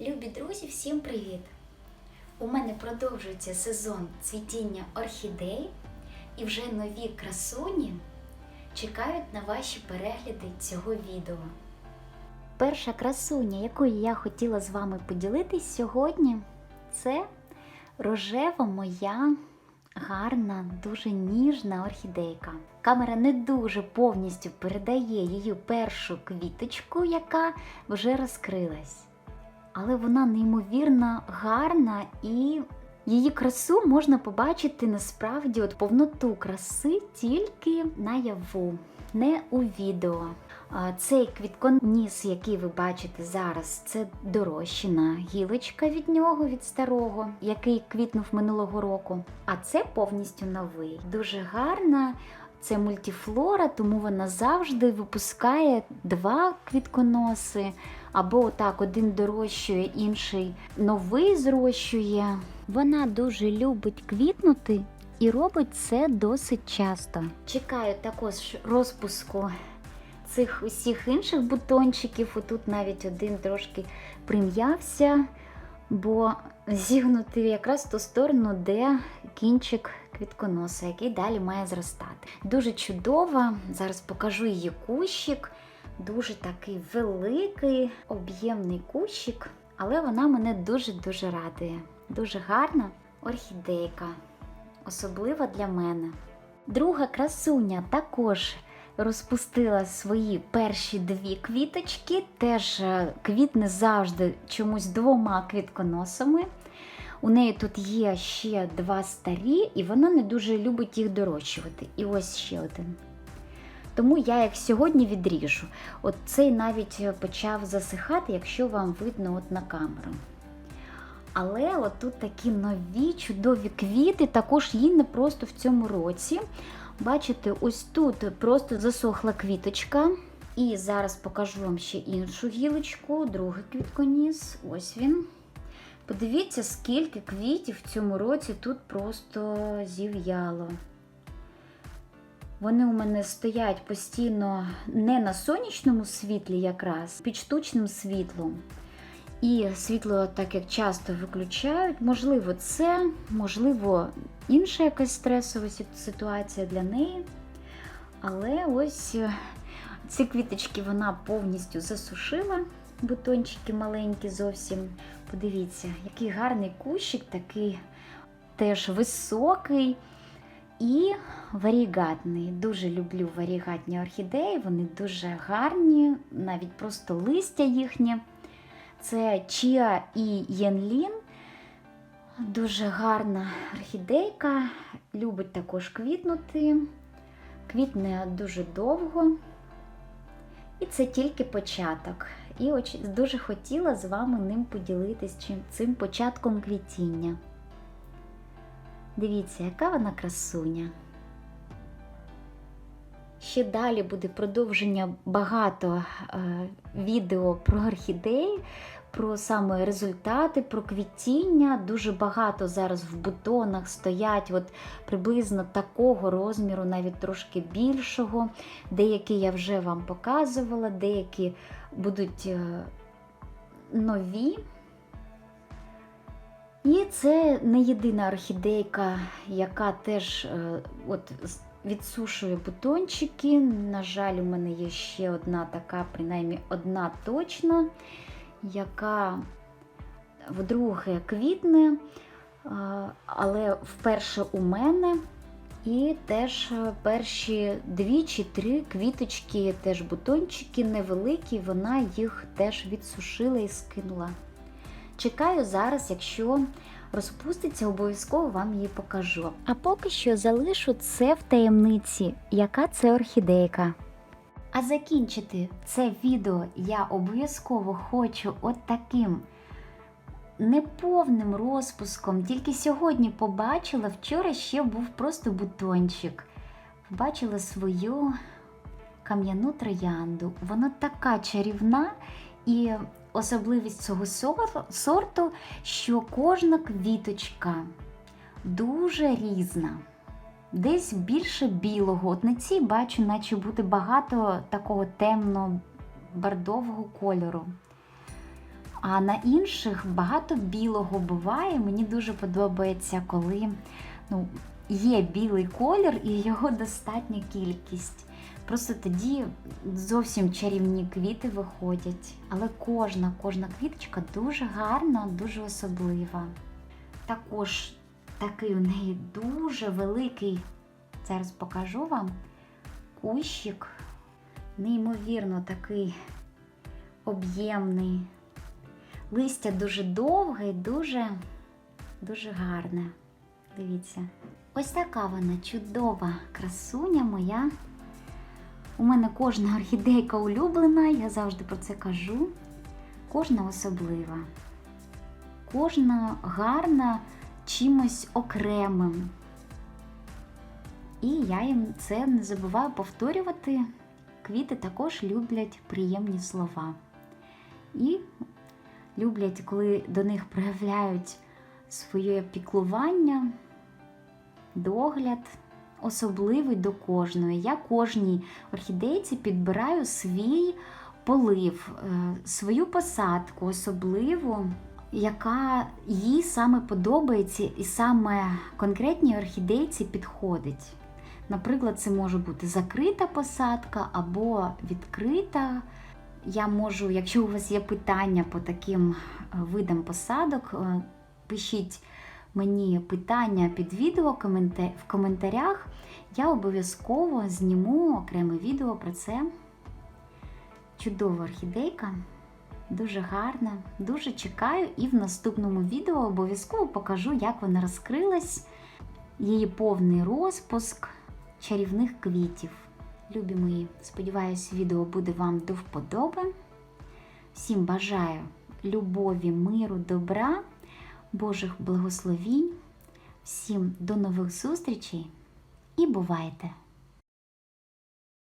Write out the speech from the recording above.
Любі друзі, всім привіт! У мене продовжується сезон цвітіння орхідей, і вже нові красуні чекають на ваші перегляди цього відео. Перша красуня, якою я хотіла з вами поділитись сьогодні, це рожева моя гарна, дуже ніжна орхідейка. Камера не дуже повністю передає її першу квіточку, яка вже розкрилась. Але вона неймовірно гарна і її красу можна побачити насправді от повноту краси тільки наяву, не у відео. Цей квітконіс, який ви бачите зараз, це дорощена гілочка від нього, від старого, який квітнув минулого року. А це повністю новий. Дуже гарна. Це мультифлора, тому вона завжди випускає два квітконоси. Або отак один дорощує, інший новий зрощує. Вона дуже любить квітнути і робить це досить часто. Чекаю також розпуску цих усіх інших бутончиків. Отут навіть один трошки прим'явся, бо зігнутий якраз в ту сторону, де кінчик квітконоса, який далі має зростати. Дуже чудова. Зараз покажу її кущик. Дуже такий великий, об'ємний кущик, але вона мене дуже-дуже радує. Дуже гарна орхідейка, особлива для мене. Друга красуня також розпустила свої перші дві квіточки, теж е, квітне завжди чомусь двома квітконосами. У неї тут є ще два старі, і вона не дуже любить їх дорощувати. І ось ще один. Тому я їх сьогодні відріжу. От цей навіть почав засихати, якщо вам видно от на камеру. Але тут такі нові чудові квіти, також їй не просто в цьому році. Бачите, ось тут просто засохла квіточка. І зараз покажу вам ще іншу гілочку, другий квітконіс. Ось він. Подивіться, скільки квітів в цьому році тут просто зів'яло. Вони у мене стоять постійно не на сонячному світлі, якраз під штучним світлом. І світло так як часто виключають. Можливо, це, можливо, інша якась стресова ситуація для неї. Але ось е, ці квіточки вона повністю засушила, бутончики маленькі зовсім. Подивіться, який гарний кущик, такий теж високий. І варігатний. Дуже люблю варігатні орхідеї, вони дуже гарні, навіть просто листя їхнє. Це Чіа і Єнлін. Дуже гарна орхідейка, любить також квітнути, квітне дуже довго. І це тільки початок. І дуже хотіла з вами ним поділитись цим початком квітіння. Дивіться, яка вона красуня. Ще далі буде продовження багато е, відео про орхідеї, про саме результати, про квітіння. Дуже багато зараз в бутонах стоять от приблизно такого розміру, навіть трошки більшого. Деякі я вже вам показувала, деякі будуть е, нові. І це не єдина орхідейка, яка теж е, от, відсушує бутончики. На жаль, у мене є ще одна така, принаймні одна точно, яка вдруге квітне, е, але вперше у мене. І теж перші дві чи три квіточки, теж бутончики невеликі, вона їх теж відсушила і скинула. Чекаю зараз, якщо розпуститься, обов'язково вам її покажу. А поки що залишу це в таємниці, яка це орхідейка. А закінчити це відео я обов'язково хочу от таким неповним розпуском. Тільки сьогодні побачила, вчора ще був просто бутончик. Побачила свою кам'яну троянду. Вона така чарівна і особливість цього сорту, що кожна квіточка дуже різна. Десь більше білого. От на цій бачу, наче буде багато такого темно-бордового кольору. А на інших багато білого буває. Мені дуже подобається, коли ну, є білий колір і його достатня кількість. Просто тоді зовсім чарівні квіти виходять. Але кожна, кожна квіточка дуже гарна, дуже особлива. Також такий у неї дуже великий, зараз покажу вам, кущик. Неймовірно такий об'ємний. Листя дуже довге і дуже, дуже гарне. Дивіться. Ось така вона чудова красуня моя. У мене кожна орхідейка улюблена, я завжди про це кажу. Кожна особлива. Кожна гарна чимось окремим. І я їм це не забуваю повторювати. Квіти також люблять приємні слова. І люблять, коли до них проявляють своє піклування, догляд, особливий до кожної. Я кожній орхідейці підбираю свій полив, е, свою посадку особливу, яка їй саме подобається і саме конкретній орхідейці підходить. Наприклад, це може бути закрита посадка або відкрита. Я можу, якщо у вас є питання по таким е, видам посадок, е, пишіть мені питання під відео в коментарях. Я обов'язково зніму окреме відео про це. Чудова орхідейка, дуже гарна, дуже чекаю, і в наступному відео обов'язково покажу, як вона розкрилась, її повний розпуск чарівних квітів. Любі мої, сподіваюсь, відео буде вам до вподоби. Всім бажаю любові, миру, добра, Божих благословінь. Всім до нових зустрічей і бувайте!